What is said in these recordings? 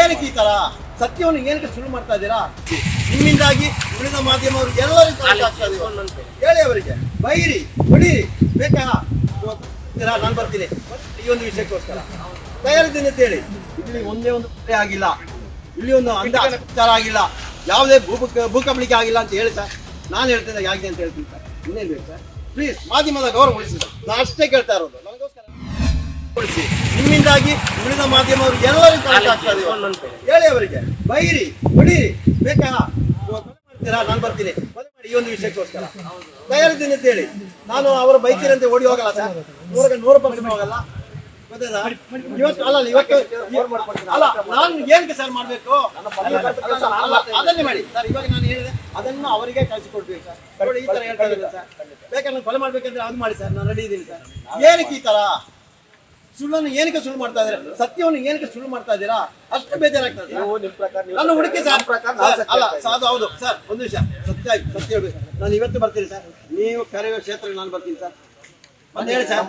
ಏನಕ್ಕೆ ಈ ತರ? ಸತ್ಯವನ್ನು ಏನಕ್ಕೆ ಶುರು ಮಾಡ್ತಾ ಇದ್ದೀರಾ? ನಿಮ್ಮಿಂದಾಗಿ ಉಳಿದ ಮಾಧ್ಯಮವರು ಎಲ್ಲರಿಗೂ. ಹೇಳಿ ಅವರಿಗೆ. ಬೈರಿ ಹೊಡೀರಿ. ಬೇಕಾ? ನಾನು ಬರ್ತೀನಿ. ಈ ಒಂದು ವಿಷಯಕ್ಕೋಸ್ಕರ. ತಯಾರಿದ್ದೀನಿ ಅಂತ ಹೇಳಿ. ಇಲ್ಲಿ ಒಂದೇ ಒಂದು ಕೊಲೆ ಆಗಿಲ್ಲ. ಇಲ್ಲಿ ಒಂದು ಅಂಧಾಚಾರ ಆಗಿಲ್ಲ. ಯಾವುದೇ ಭೂ ಭೂಕಂಬಳಿಕೆ ಆಗಿಲ್ಲ ಅಂತ ಹೇಳಿ ಸರ್. ನಾನು ಹೇಳ್ತೇನೆ, ಯಾಕೆ ಅಂತ ಹೇಳ್ತೀನಿ ಸರ್. ಇನ್ನೇನು ಬೇಕು ಸರ್? ಪ್ಲೀಸ್ ಮಾಧ್ಯಮದ ಗೌರವ ಉಳಿಸಿ ನಾನು ಅಷ್ಟೇ ಕೇಳ್ತಾ ಇರೋದು. ಉಳಿಸಿ ನಿಮ್ಮಿಂದಾಗಿ ಉಳಿದ ಮಾಧ್ಯಮವರು ಎಲ್ಲರಿಗೂ ತೊಂದರೆ ಆಗ್ತಾ ಹೇಳಿ ಅವರಿಗೆ ಬೈರಿ ಹೊಡೀರಿ. ಬೇಕಾ? ಮಾಡ್ತೀರಾ? ನಾನು ಬರ್ತೀನಿ. ಈ ಒಂದು ವಿಷಯಕ್ಕೋಸ್ಕರ. ತಯಾರಿದ್ದೀನಿ ಅಂತ ಹೇಳಿ ನಾನು ಅವರ ಬೈಕಿನಂತೆ ಓಡಿ ಹೋಗಲ್ಲ ಸರ್. ನೂರಕ್ಕೆ ನೂರು ಪರ್ಸೆಂಟ್ ಹೋಗಲ್ಲ. ಗೊತ್ತಾಯ್ತಾ? ಇವತ್ತು ಅಲ್ಲ ಇವತ್ತು ಅಲ್ಲ ನಾನು ಏನಕ್ಕೆ ಸರ್ ಮಾಡ್ಬೇಕು? ಅದನ್ನೇ ಮಾಡಿ. ಸರ್ ಇವಾಗ ನಾನು ಹೇಳಿದೆ ಅದನ್ನ ಅವರಿಗೆ ಕಳಿಸಿಕೊಡ್ಬೇಕು ಸರ್. ಈ ತರ ಹೇಳ್ತಾ ಇದ್ದಾರೆ ಸರ್. ಬೇಕಾದ್ರೆ ಕೊಲೆ ಮಾಡ್ಬೇಕಂದ್ರೆ ಅದು ಮಾಡಿ ಸರ್. ನಾನು ರೆಡಿ ಇದ್ದೀನಿ ಸರ್. ಏನಕ್ಕೆ ಈ ತರ ಸುಳ್ಳನ್ನು ಏನಕ್ಕೆ ಸುಳ್ಳು ಮಾಡ್ತಾ ಇದ್ದೀರಾ? ಸತ್ಯವನ್ನು ಏನಕ್ಕೆ ಸುಳ್ಳು ಮಾಡ್ತಾ ಇದ್ದೀರಾ? ಅಷ್ಟು ಬೇಜಾರಾಗ್ತದೆ ನಾನು ಹುಡುಕಿ ಸರ್ ಅಲ್ಲ ಸಾಧು ಹೌದು. ಸರ್ ಒಂದು ನಿಮಿಷ. ಸತ್ಯ ಆಯ್ತು, ಸತ್ಯ ಹೇಳ್ಬೇಕು. ನಾನು ಇವತ್ತು ಬರ್ತೀನಿ ಸರ್. ನೀವು ಕರೆಯುವ ಕ್ಷೇತ್ರಕ್ಕೆ ನಾನು ಬರ್ತೀನಿ ಸರ್. ಮತ್ತೆ ಹೇಳಿ ಸರ್.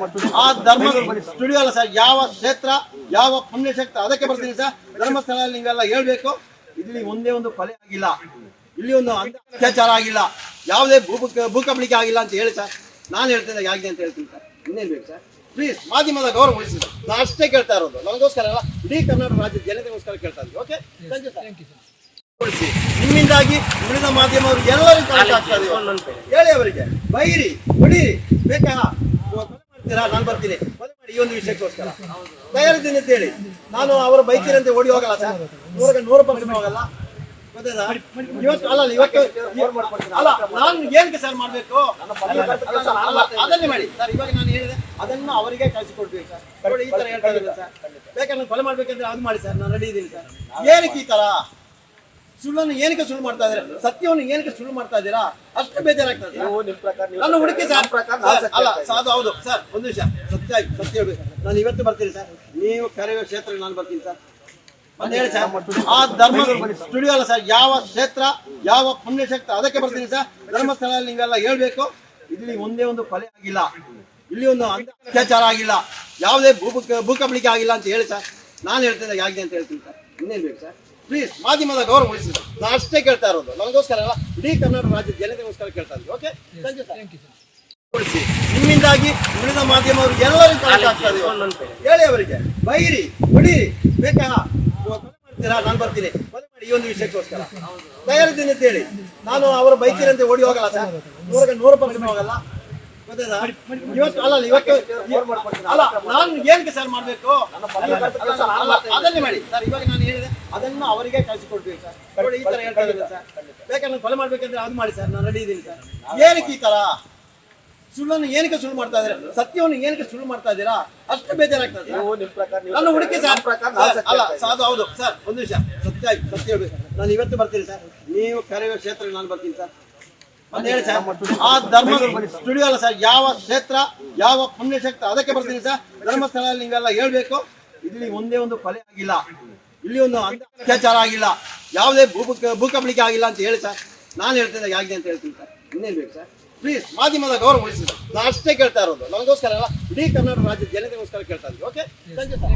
ಆ ಧರ್ಮ ಸ್ಟುಡಿಯೋ ಅಲ್ಲ ಸರ್. ಯಾವ ಕ್ಷೇತ್ರ ಯಾವ ಪುಣ್ಯಕ್ಷೇತ್ರ ಅದಕ್ಕೆ ಬರ್ತೀನಿ ಸರ್. ಧರ್ಮಸ್ಥಳದಲ್ಲಿ ನೀವೆಲ್ಲ ಹೇಳ್ಬೇಕು. ಇಲ್ಲಿ ಒಂದೇ ಒಂದು ಕೊಲೆ ಆಗಿಲ್ಲ. ಇಲ್ಲಿ ಒಂದು ಅತ್ಯಾಚಾರ ಆಗಿಲ್ಲ. ಯಾವುದೇ ಭೂ ಭೂಕಂಬಳಿಕೆ ಆಗಿಲ್ಲ ಅಂತ ಹೇಳಿ ಸರ್. ನಾನು ಹೇಳ್ತೇನೆ ಯಾಕೆ ಅಂತ ಹೇಳ್ತೀನಿ ಸರ್. ಇನ್ನೇನು ಬೇಕು ಸರ್? ಪ್ಲೀಸ್ ಮಾಧ್ಯಮದ ಗೌರವ ಉಳಿಸಿ ನಾ ನಾನು ಅಷ್ಟೇ ಕೇಳ್ತಾ ಇರೋದು. ನಮಗೋಸ್ಕರ ಅಲ್ಲ ಇಡೀ ಕರ್ನಾಟಕ ರಾಜ್ಯದ ಜನತೆಗೋಸ್ಕರ ಕೇಳ್ತಾ ಇದ್ದೀವಿ ಓಕೆ ಥ್ಯಾಂಕ್ ಯು ಸರ್ ಉಳಿಸಿ ನಿಮ್ಮಿಂದಾಗಿ ಉಳಿದ ಮಾಧ್ಯಮವರು ಎಲ್ಲರಿಗೂ ಆಗ್ತಾ ಇದೆ. ಹೇಳಿ. ಅವರಿಗೆ. ಬೈರಿ ಹೊಡೀರಿ ಬೇಕಾ? ಕೊಲೆ ಮಾಡ್ತೀರಾ? ನಾನು ಬರ್ತೀನಿ. ಕೊಲೆ ಮಾಡಿ ಈ ಒಂದು ವಿಷಯಕ್ಕೋಸ್ಕರ. ತಯಾರಿದ್ದೀನಿ ಅಂತ ಹೇಳಿ. ನಾನು ಅವರು ಬೈತೀರಂತೆ ಓಡಿ ಹೋಗಲ್ಲ ಸರ್. ನೂರಕ್ಕೆ ನೂರು ಪರ್ಸೆಂಟ್ ಹೋಗಲ್ಲ. ಗೊತ್ತಾಯ್ತಾ? ಇವತ್ತು ಅಲ್ಲ ಇವತ್ತು ಅಲ್ಲ ನಾನು ಏನಕ್ಕೆ ಸರ್ ಮಾಡ್ಬೇಕು? ಅದನ್ನೇ ಮಾಡಿ. ಸರ್ ಇವಾಗ ನಾನು ಹೇಳಿದೆ ಅದನ್ನು ಅವರಿಗೆ ಕಳಿಸಿಕೊಡ್ಬೇಕು ಸರ್. ನೋಡಿ, ಈ ತರ ಹೇಳ್ತಾ ಇದ್ದಾರೆ ಸರ್. ಬೇಕಾದ್ರೆ ಕೊಲೆ ಮಾಡ್ಬೇಕಂದ್ರೆ ಅದು ಮಾಡಿ ಸರ್ ನಾನು ರೆಡಿ ಇದ್ದೀನಿ ಸರ್. ಏನಕ್ಕೆ ಈ ತರ? ಸುಳ್ಳನ್ನು ಏನಕ್ಕೆ ಸುಳ್ಳು ಮಾಡ್ತಾ ಇದ್ದೀರಾ? ಸತ್ಯವನ್ನು ಏನಕ್ಕೆ ಸುಳ್ಳು ಮಾಡ್ತಾ ಇದ್ದೀರಾ? ಅಷ್ಟು ಬೇಜಾರಾಗ್ತದೆ ನಾನು ಹುಡುಕಿ ಸರ್. ಅಲ್ಲ ಸಾಧು ಹೌದು. ಸರ್ ಒಂದು ನಿಮಿಷ. ಸತ್ಯ ಸತ್ಯ ಹೇಳ್ಬೇಕು ನಾನು ಇವತ್ತು ಬರ್ತೀನಿ ಸರ್. ನೀವು ಕರೆಯುವ ಕ್ಷೇತ್ರ ನಾನು ಬರ್ತೀನಿ ಸರ್. ಮತ್ತೆ ಹೇಳಿ ಸರ್. ಆ ಧರ್ಮ ಸ್ಟುಡಿಯೋ ಅಲ್ಲ ಸರ್ ಯಾವ ಕ್ಷೇತ್ರ ಯಾವ ಪುಣ್ಯಕ್ಷೇತ್ರ ಅದಕ್ಕೆ ಬರ್ತೀನಿ ಸರ್. ಧರ್ಮಸ್ಥಳದಲ್ಲಿ ನೀವೆಲ್ಲ ಹೇಳ್ಬೇಕು. ಇಲ್ಲಿ ಒಂದೇ ಒಂದು ಕೊಲೆ ಆಗಿಲ್ಲ. ಇಲ್ಲಿ ಒಂದು ಅತ್ಯಾಚಾರ ಆಗಿಲ್ಲ. ಯಾವುದೇ ಭೂ ಭೂಕಂಬಳಿಕೆ ಆಗಿಲ್ಲ ಅಂತ ಹೇಳಿ ಸರ್. ನಾನು ಹೇಳ್ತೇನೆ ಯಾಕೆ ಅಂತ ಹೇಳ್ತೀನಿ ಸರ್. ಇನ್ನೇನು ಬೇಕು ಸರ್? ಪ್ಲೀಸ್ ಮಾಧ್ಯಮದ ಗೌರವ ಉಳಿಸಿ ನಾನು ಅಷ್ಟೇ ಕೇಳ್ತಾ ಇರೋದು. ನನಗೋಸ್ಕರ ಅಲ್ಲ ಇಡೀ ಕರ್ನಾಟಕ ರಾಜ್ಯದ ಜನತೆಗೋಸ್ಕರ ಕೇಳ್ತಾ ಇದ್ದೀವಿ ಓಕೆ ಥ್ಯಾಂಕ್ ಯು ಸರ್ ಉಳಿಸಿ. ನಿಮ್ಮಿಂದಾಗಿ ಉಳಿದ ಮಾಧ್ಯಮವರು ಎಲ್ಲರಿಗೂ ಆಗ್ತಾ. ಹೇಳಿ ಅವರಿಗೆ. ಬೈರಿ ಹೊಡೀರಿ ಬೇಕಾ? ಮಾಡ್ತೀರಾ? ನಾನು ಬರ್ತೀನಿ. ಕೊಲೆ ಮಾಡಿ ಈ ಒಂದು ವಿಷಯಕ್ಕೋಸ್ಕರ. ತಯಾರಿದ್ದೀನಿ ಅಂತ ಹೇಳಿ ನಾನು ಅವರು ಬೈತೀರಂತೆ ಓಡಿ ಹೋಗಲ್ಲ ಸರ್. ನೂರಕ್ಕೆ ನೂರು ಪರ್ಸೆಂಟ್ ಹೋಗಲ್ಲ? ಇವತ್ತು ಅಲ್ಲ ಇವತ್ತು ಅಲ್ಲ ನಾನು ಏನಕ್ಕೆ ಸರ್ ಮಾಡಬೇಕು? ಅದನ್ನೇ ಮಾಡಿ. ಸರ್ ಇವಾಗ ನಾನು ಹೇಳಿದೆ ಅದನ್ನು ಅವರಿಗೆ ಕಳಿಸಿಕೊಡ್ಬೇಕು ಸರ್ ನೋಡಿ, ಈ ತರ ಹೇಳ್ತಾ ಇದ್ದಾರೆ ಸರ್ ಬೇಕಾದ್ರೆ ಕೊಲೆ ಮಾಡ್ಬೇಕಂದ್ರೆ ಅದು ಮಾಡಿ ಸರ್ ನಾನು ರೆಡಿ ಇದ್ದೀನಿ ಸರ್ ಏನಕ್ಕೆ ಈ ತರ? ಸುಳ್ಳನ್ನು ಏನಕ್ಕೆ ಸುಳ್ಳು ಮಾಡ್ತಾ ಇದ್ದೀರಾ? ಸತ್ಯವನ್ನು ಏನಕ್ಕೆ ಸುಳ್ಳು ಮಾಡ್ತಾ ಇದ್ದೀರಾ? ಅಷ್ಟು ಬೇಜಾರಾಗ್ತದೆ ನಾನು ಹುಡುಕಿ ಸರ್ ಅಲ್ಲ ಸಾಧು ಹೌದು. ಸರ್ ಒಂದು ನಿಮಿಷ. ಸತ್ಯ ಸತ್ಯ ಹೇಳ್ಬೇಕು. ನಾನು ಇವತ್ತು ಬರ್ತೀನಿ ಸರ್ ನೀವು ಕರೆಯುವ ಕ್ಷೇತ್ರಕ್ಕೆ ನಾನು ಬರ್ತೀನಿ ಸರ್ ಹೇಳಿ ಸರ್. ಆ ಧರ್ಮ ಸ್ಟುಡಿಯೋ ಅಲ್ಲ ಸರ್. ಯಾವ ಕ್ಷೇತ್ರ ಯಾವ ಪುಣ್ಯಕ್ಷೇತ್ರ ಅದಕ್ಕೆ ಬರ್ತೀನಿ ಸರ್. ಧರ್ಮಸ್ಥಳದಲ್ಲಿ ನೀವೆಲ್ಲ ಹೇಳ್ಬೇಕು. ಇಲ್ಲಿ ಒಂದೇ ಒಂದು ಕೊಲೆ ಆಗಿಲ್ಲ. ಇಲ್ಲಿ ಒಂದು ಅತ್ಯಾಚಾರ ಆಗಿಲ್ಲ. ಯಾವುದೇ ಭೂ ಭೂಕಂಬಳಿಕೆ ಆಗಿಲ್ಲ ಅಂತ ಹೇಳಿ ಸರ್. ನಾನು ಹೇಳ್ತೇನೆ ಯಾಕೆ ಅಂತ ಹೇಳ್ತೀನಿ ಸರ್. ಇನ್ನೇನು ಬೇಕು ಸರ್? ಪ್ಲೀಸ್ ಮಾಧ್ಯಮದ ಗೌರವ ಉಳಿಸಿ ಸರ್. ನಾನು ಅಷ್ಟೇ ಕೇಳ್ತಾ ಇರೋದು. ನನಗೋಸ್ಕರ ಅಲ್ಲ ಇಡೀ ಕರ್ನಾಟಕ ರಾಜ್ಯದ ಜನತೆಗೋಸ್ಕರ ಕೇಳ್ತಾ ಇದ್ದೀವಿ ಓಕೆ ಥ್ಯಾಂಕ್ ಯು ಸರ್